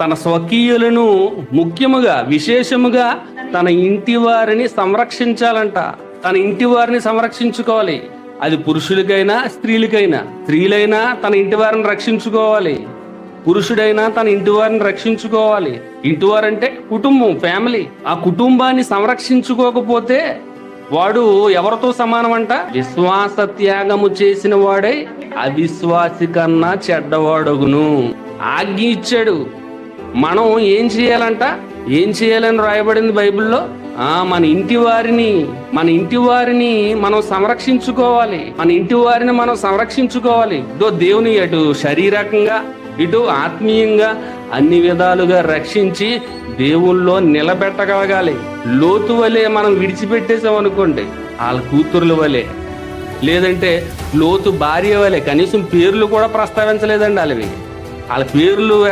తన స్వకీయులను ముఖ్యముగా విశేషముగా తన ఇంటి వారిని సంరక్షించాలంట. తన ఇంటి వారిని సంరక్షించుకోవాలి. అది పురుషులకైనా స్త్రీలకైనా. స్త్రీలైనా తన ఇంటి వారిని రక్షించుకోవాలి. పురుషుడైనా తన ఇంటి వారిని రక్షించుకోవాలి. ఇంటి వారంటే కుటుంబం ఫ్యామిలీ. ఆ కుటుంబాన్ని సంరక్షించుకోకపోతే వాడు ఎవరితో సమానం అంట విశ్వాస త్యాగము చేసిన వాడై అవిశ్వాసి కన్నా చెడ్డవాడగును. ఆజ్ఞ ఇచ్చాడు. మనం ఏం చేయాలంట? ఏం చేయాలని రాయబడింది బైబిల్లో? ఆ మన ఇంటి వారిని మన ఇంటి వారిని మనం సంరక్షించుకోవాలి. మన ఇంటి వారిని మనం సంరక్షించుకోవాలి. ఇదో దేవుని అటు శారీరకంగా ఇటు ఆత్మీయంగా అన్ని విధాలుగా రక్షించి దేవుల్లో నిలబెట్టగలగాలి. లోతు వలె మనం విడిచిపెట్టేసాం అనుకోండి వాళ్ళ కూతుర్ల వలె. లేదంటే లోతు భార్య వలె కనీసం పేర్లు కూడా ప్రస్తావించలేదండి వాళ్ళవి. వాళ్ళ పేర్లు